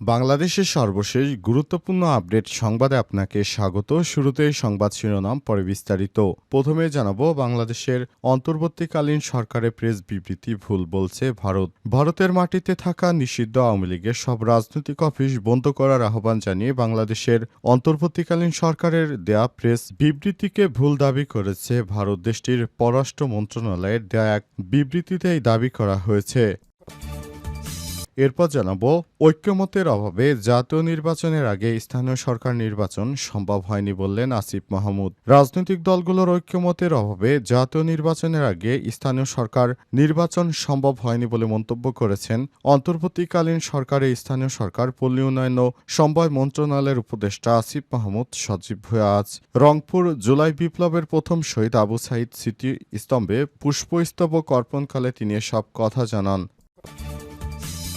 বাংলাদেশের সর্বশেষ গুরুত্বপূর্ণ আপডেট সংবাদে আপনাকে স্বাগত। শুরুতেই সংবাদ শিরোনাম, পরে বিস্তারিত। প্রথমে জানাব, বাংলাদেশের অন্তর্বর্তীকালীন সরকারের প্রেস বিবৃতি ভুল বলছে ভারত। ভারতের মাটিতে থাকা নিষিদ্ধ আওয়ামী লীগের সব রাজনৈতিক অফিস বন্ধ করার আহ্বান জানিয়ে বাংলাদেশের অন্তর্বর্তীকালীন সরকারের দেয়া প্রেস বিবৃতিকে ভুল দাবি করেছে ভারত দেশটির পররাষ্ট্র মন্ত্রণালয়ের দেয়া এক বিবৃতিতে এই দাবি করা হয়েছে। এরপর জানাব ঐক্যমতের অভাবে জাতীয় নির্বাচনের আগে স্থানীয় সরকার নির্বাচন সম্ভব হয়নি বললেন আসিফ মাহমুদ। রাজনৈতিক দলগুলোর ঐক্যমতের অভাবে জাতীয় নির্বাচনের আগে স্থানীয় সরকার নির্বাচন সম্ভব হয়নি বলে মন্তব্য করেছেন। অন্তর্বর্তীকালীন সরকারে স্থানীয় সরকার, পল্লী উন্নয়ন ও সমবায় মন্ত্রণালয়ের উপদেষ্টা আসিফ মাহমুদ সজীব ভুয়া আজ রংপুর জুলাই বিপ্লবের প্রথম শহীদ আবু সাইদ স্মৃতি স্তম্ভে পুষ্পস্তবক অর্পণকালে তিনি সব কথা জানান।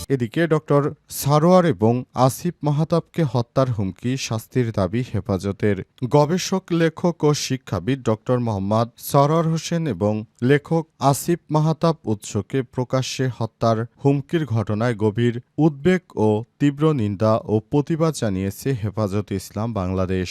এদিকে ডক্টর সারোয়ার এবং আসিফ মাহাতাবকে হত্যার হুমকি শাস্তির দাবি হেফাজতের। গবেষক, লেখক ও শিক্ষাবিদ ডক্টর মোহাম্মদ সরোয়ার হোসেন এবং লেখক আসিফ মাহাতাব উৎসকে প্রকাশ্যে হত্যার হুমকির ঘটনায় গভীর উদ্বেগ ও তীব্র নিন্দা ও প্রতিবাদ জানিয়েছে হেফাজত ইসলাম বাংলাদেশ।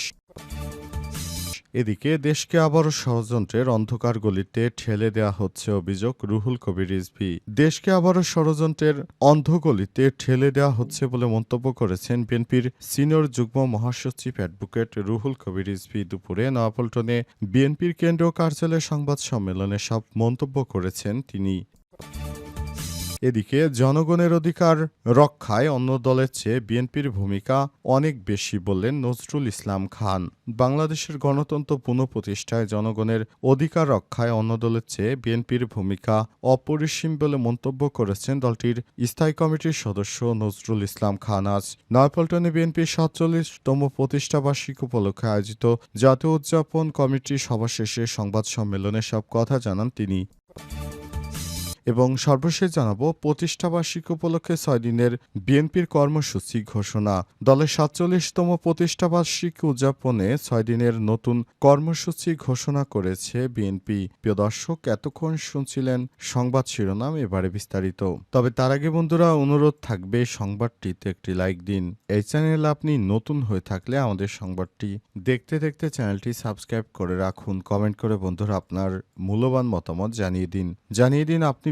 এদিকে দেশকে আবারও ষড়যন্ত্রের অন্ধকার গলিতে ঠেলে দেওয়া হচ্ছে অভিযোগ রুহুল কবির রিজভি। দেশকে আবারও ষড়যন্ত্রের অন্ধগলিতে ঠেলে দেওয়া হচ্ছে বলে মন্তব্য করেছেন বিএনপির সিনিয়র যুগ্ম মহাসচিব অ্যাডভোকেট রুহুল কবির রিজভি। দুপুরে নয়াপল্টনে বিএনপির কেন্দ্রীয় কার্যালয়ে সংবাদ সম্মেলনে সব মন্তব্য করেছেন তিনি। এদিকে জনগণের অধিকার রক্ষায় অন্য দলের চেয়ে বিএনপির ভূমিকা অনেক বেশি বললেন নজরুল ইসলাম খান। বাংলাদেশের গণতন্ত্র পুনঃপ্রতিষ্ঠায় জনগণের অধিকার রক্ষায় অন্য দলের চেয়ে বিএনপির ভূমিকা অপরিসীম বলে মন্তব্য করেছেন দলটির স্থায়ী কমিটির সদস্য নজরুল ইসলাম খান। আজ নয়পল্টনে বিএনপির সাতচল্লিশতম প্রতিষ্ঠাবার্ষিক উপলক্ষে আয়োজিত জাতীয় উদযাপন কমিটির সভা শেষে সংবাদ সম্মেলনে সব কথা জানান তিনি। এবং সর্বশেষ জানাব প্রতিষ্ঠাবার্ষিকী উপলক্ষে ছয় দিনের বিএনপির কর্মসূচি ঘোষণা। দলের সাতচল্লিশতম প্রতিষ্ঠাবার্ষিকী উদযাপনে ছয় দিনের নতুন কর্মসূচি ঘোষণা করেছে বিএনপি। প্রিয় দর্শক, এতক্ষণ শুনছিলেন সংবাদ শিরোনাম, এবারে বিস্তারিত। তবে তার আগে বন্ধুরা, অনুরোধ থাকবে সংবাদটিতে একটি লাইক দিন। এই চ্যানেল আপনি নতুন হয়ে থাকলে আমাদের সংবাদটি দেখতে দেখতে চ্যানেলটি সাবস্ক্রাইব করে রাখুন। কমেন্ট করে বন্ধুরা আপনার মূল্যবান মতামত জানিয়ে দিন। জানিয়ে দিন আপনি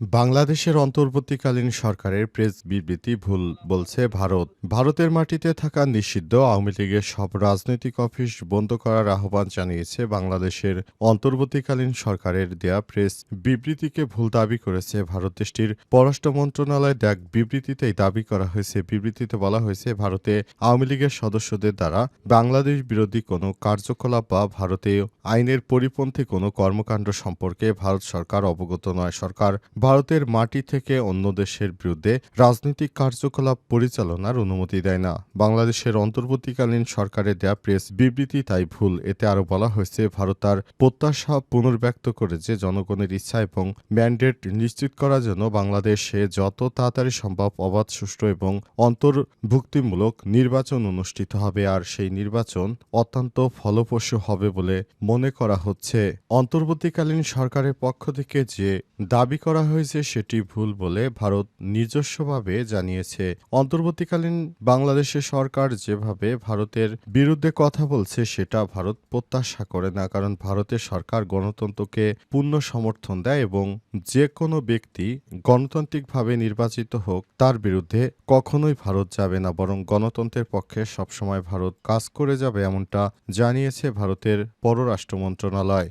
বাংলাদেশের অন্তর্বর্তীকালীন সরকারের প্রেস বিবৃতি ভুল বলছে ভারত। ভারতের মাটিতে থাকা নিষিদ্ধ আওয়ামী লীগের সব রাজনৈতিক অফিস বন্ধ করার আহ্বান জানিয়েছে বাংলাদেশের অন্তর্বর্তীকালীন সরকারের দেয়া প্রেস বিবৃতিকে ভুল দাবি করেছে ভারত দেশটির পররাষ্ট্র মন্ত্রণালয়। এক বিবৃতিতেই দাবি করা হয়েছে, বিবৃতিতে বলা হয়েছে ভারতে আওয়ামী লীগের সদস্যদের দ্বারা বাংলাদেশ বিরোধী কোনো কার্যকলাপ বা ভারতীয় আইনের পরিপন্থী কোনো কর্মকাণ্ড সম্পর্কে ভারত সরকার অবগত নয়। সরকার ভারতের মাটি থেকে অন্য দেশের বিরুদ্ধে রাজনৈতিক কার্যকলাপ পরিচালনার অনুমতি দেয় না। বাংলাদেশের অন্তর্বর্তীকালীন সরকারের দেয়া প্রেস বিবৃতি তাই ভুল। এতে আরও বলা হয়েছে, ভারত তার প্রত্যাশা পুনর্ব্যক্ত করে যে জনগণের ইচ্ছা এবং ম্যান্ডেট নিশ্চিত করার জন্য বাংলাদেশে যত তাড়াতাড়ি সম্ভব অবাধ, সুষ্ঠু এবং অন্তর্ভুক্তিমূলক নির্বাচন অনুষ্ঠিত হবে। আর সেই নির্বাচন অত্যন্ত ফলপ্রসূ হবে বলে মনে করা হচ্ছে। অন্তর্বর্তীকালীন সরকারের পক্ষ থেকে যে দাবি করা হয়েছে সেটি ভুল বলে ভারত নিজস্বভাবে জানিয়েছে। অন্তর্বর্তীকালীন বাংলাদেশের সরকার যেভাবে ভারতের বিরুদ্ধে কথা বলছে, সেটা ভারত প্রত্যাশা করে না, কারণ ভারতের সরকার গণতন্ত্রকে পূর্ণ সমর্থন দেয় এবং যে কোনো ব্যক্তি গণতান্ত্রিকভাবে নির্বাচিত হোক, তার বিরুদ্ধে কখনোই ভারত যাবে না, বরং গণতন্ত্রের পক্ষে সবসময় ভারত কাজ করে যাবে, এমনটা জানিয়েছে ভারতের পররাষ্ট্র মন্ত্রণালয়।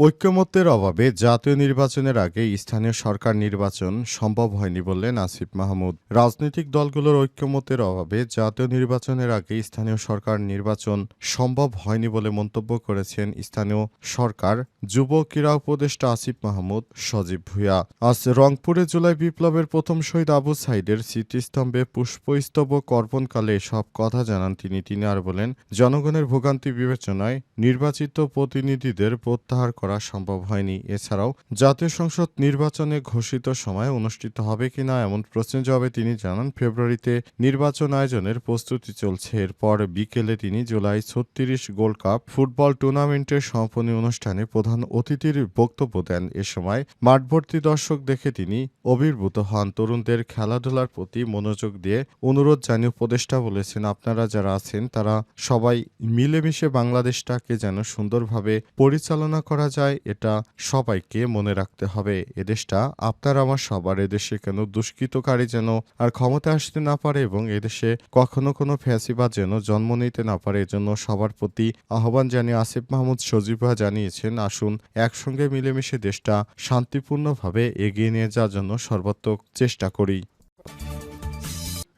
ঐক্যমত্যের অভাবে জাতীয় নির্বাচনের আগে স্থানীয় সরকার নির্বাচন সম্ভব হয়নি বললেন আসিফ মাহমুদ। রাজনৈতিক দলগুলোর ঐক্যমত্যের অভাবে জাতীয় নির্বাচনের আগে স্থানীয় সরকার নির্বাচন সম্ভব হয়নি বলে মন্তব্য করেছেন স্থানীয় সরকার। যুব ক্রীড়া উপদেষ্টা আসিফ মাহমুদ, সজীব ভুঁইয়া। আজ রংপুরে জুলাই বিপ্লবের প্রথম শহীদ আবু সাইদের স্মৃতিস্তম্ভে পুষ্পস্তবক অর্পণকালে সব কথা জানান তিনি। তিনি আর বলেন, জনগণের ভোগান্তি বিবেচনায় নির্বাচিত প্রতিনিধিদের প্রত্যাহার সম্ভব হয়নি। এছাড়াও, জাতীয় সংসদ নির্বাচনে ঘোষিত সময় অনুষ্ঠিত হবে কিনা এমন প্রশ্নের জবাবে তিনি জানান, ফেব্রুয়ারিতে নির্বাচন আয়োজনের প্রস্তুতি চলছে। এরপর বিকেলে তিনি জুলাই ছত্রিশ গোল্ড কাপ ফুটবল টুর্নামেন্টের সমাপনী অনুষ্ঠানে প্রধান অতিথির বক্তব্য দেন। এ সময় মাঠভর্তি দর্শক দেখে তিনি অভিভূত হন। তরুণদের খেলাধুলার প্রতি মনোযোগ দিয়ে অনুরোধ জানিয়ে উপদেষ্টা বলেছেন, আপনারা যারা আছেন, তারা সবাই মিলেমিশে বাংলাদেশটাকে যেন সুন্দরভাবে পরিচালনা করা যায় এটা সবাইকে মনে রাখতে হবে। এদেশটা আপনার আমার সবার এদেশে কেন দুষ্কৃতকারী যেন আর ক্ষমতা আসতে না পারে এবং এদেশে কখনো কোনো ফ্যাসিবাদ যেন জন্ম নিতে না পারে, এজন্য সবার প্রতি আহ্বান জানিয়ে আসিফ মাহমুদ সজীবা জানিয়েছেন, আসুন একসঙ্গে মিলেমিশে দেশটা শান্তিপূর্ণভাবে এগিয়ে নিয়ে যাওয়ার জন্য সর্বাত্মক চেষ্টা করি।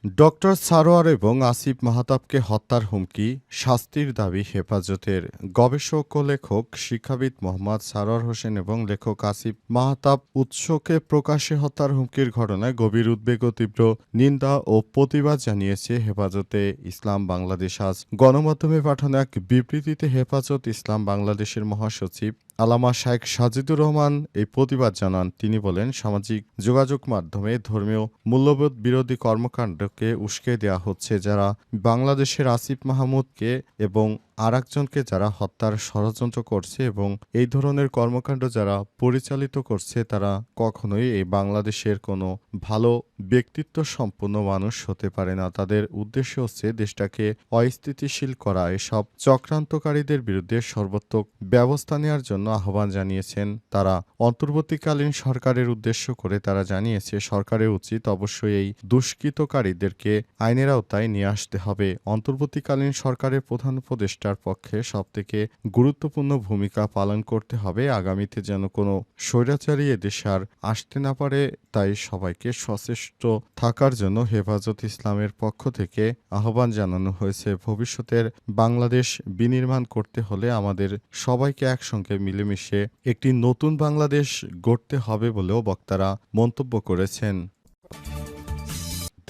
ডক্টর সারোয়ার এবং আসিফ মাহতাবকে হত্যার হুমকি, শাস্তির দাবি হেফাজতের গবেষক ও লেখক শিক্ষাবিদ মোহাম্মদ সারোয়ার হোসেন এবং লেখক আসিফ মাহতাব উৎসকে প্রকাশ্যে হত্যার হুমকির ঘটনায় গভীর উদ্বেগ ও তীব্র নিন্দা ও প্রতিবাদ জানিয়েছে হেফাজতে ইসলাম বাংলাদেশ। আজ গণমাধ্যমে পাঠানো এক বিবৃতিতে হেফাজত ইসলাম বাংলাদেশের মহাসচিব আলামা শেখ সাজিদুর রহমান এই প্রতিবাদ জানান। তিনি বলেন, সামাজিক যোগাযোগ মাধ্যমে ধর্মীয় মূল্যবোধ বিরোধী কর্মকাণ্ডকে উস্কে দেওয়া হচ্ছে যারা বাংলাদেশের আসিফ মাহমুদকে এবং আর একজনকে যারা হত্যার ষড়যন্ত্র করছে এবং এই ধরনের কর্মকাণ্ড যারা পরিচালিত করছে, তারা কখনোই এই বাংলাদেশের কোনো ভালো ব্যক্তিত্ব সম্পন্ন মানুষ হতে পারে না। তাদের উদ্দেশ্য হচ্ছে দেশটাকে অস্থিতিশীল করা। এসব চক্রান্তকারীদের বিরুদ্ধে সর্বোত্তক ব্যবস্থা নেওয়ার জন্য আহ্বান জানিয়েছেন তারা। অন্তর্বর্তীকালীন সরকারের উদ্দেশ্য করে তারা জানিয়েছে, সরকারের উচিত অবশ্যই এই দুষ্কৃতকারীদেরকে আইনের আওতায় নিয়ে আসতে হবে। অন্তর্বর্তীকালীন সরকারের প্রধান উপদেষ্টার পক্ষে সবথেকে গুরুত্বপূর্ণ ভূমিকা পালন করতে হবে। আগামীতে যেন কোনো স্বৈরাচারী এদেশে আর আসতে না পারে, তাই সবাইকে সচেষ্ট থাকার জন্য হেফাজত ইসলামের পক্ষ থেকে আহ্বান জানানো হয়েছে। ভবিষ্যতের বাংলাদেশ বিনির্মাণ করতে হলে আমাদের সবাইকে একসঙ্গে মিলেমিশে একটি নতুন বাংলাদেশ গড়তে হবে বলেও বক্তারা মন্তব্য করেছেন।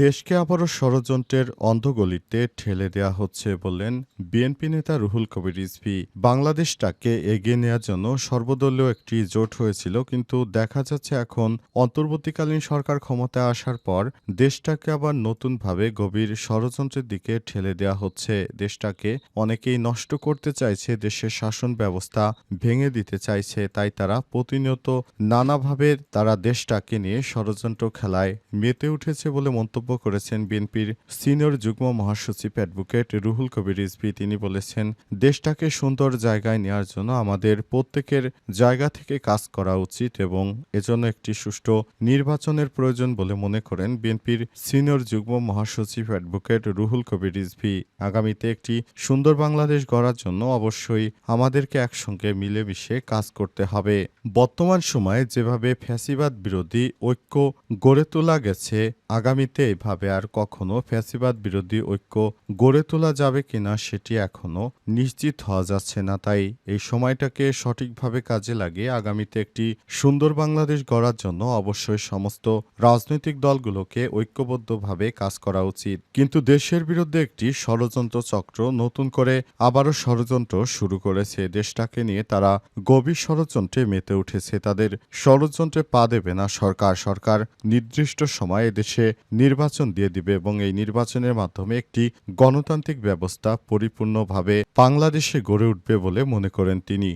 দেশকে আবারও ষড়যন্ত্রের অন্ধগলিতে ঠেলে দেওয়া হচ্ছে বললেন বিএনপি নেতা রুহুল কবির রিজভী। বাংলাদেশটাকে এগিয়ে নেওয়ার জন্য সর্বদলীয় একটি জোট হয়েছিল, কিন্তু দেখা যাচ্ছে এখন অন্তর্বর্তীকালীন সরকার ক্ষমতায় আসার পর দেশটাকে আবার নতুনভাবে গভীর ষড়যন্ত্রের দিকে ঠেলে দেওয়া হচ্ছে। দেশটাকে অনেকেই নষ্ট করতে চাইছে, দেশের শাসন ব্যবস্থা ভেঙে দিতে চাইছে, তাই তারা প্রতিনিয়ত নানাভাবে তারা দেশটাকে নিয়ে ষড়যন্ত্র খেলায় মেতে উঠেছে বলে মন্তব্য করেছেন বিএনপির সিনিয়র যুগ্ম মহাসচিব অ্যাডভোকেট রুহুল কবির রিজভী। তিনি বলেছেন, দেশটাকে সুন্দর জায়গায় নেওয়ার জন্য আমাদের প্রত্যেকের জায়গা থেকে কাজ করা উচিত এবং এজন্য একটি সুষ্ঠু নির্বাচনের প্রয়োজন বলে মনে করেন বিএনপির সিনিয়র যুগ্ম মহাসচিব অ্যাডভোকেট রুহুল কবির রিজভী। আগামীতে একটি সুন্দর বাংলাদেশ গড়ার জন্য অবশ্যই আমাদেরকে একসঙ্গে মিলেমিশে কাজ করতে হবে। বর্তমান সময়ে যেভাবে ফ্যাসিবাদ বিরোধী ঐক্য গড়ে তোলা গেছে আগামীতে এভাবে আর কখনো ফ্যাসিবাদ বিরোধী ঐক্য গড়ে তোলা যাবে কিনা সেটি এখনও নিশ্চিত হওয়া যাচ্ছে না। তাই এই সময়টাকে সঠিকভাবে কাজে লাগিয়ে আগামীতে একটি সুন্দর বাংলাদেশ গড়ার জন্য অবশ্যই সমস্ত রাজনৈতিক দলগুলোকে ঐক্যবদ্ধভাবে কাজ করা উচিত। কিন্তু দেশের বিরুদ্ধে একটি ষড়যন্ত্র চক্র নতুন করে আবারও ষড়যন্ত্র শুরু করেছে। দেশটাকে নিয়ে তারা গভীর ষড়যন্ত্রে মেতে উঠেছে। তাদের ষড়যন্ত্রে পা দেবে না সরকার। সরকার নির্দিষ্ট সময়ে দেশে নির্বাচন দিয়ে দিবে এবং এই নির্বাচনের মাধ্যমে একটি গণতান্ত্রিক ব্যবস্থা পরিপূর্ণভাবে বাংলাদেশে গড়ে উঠবে বলে মনে করেন তিনি।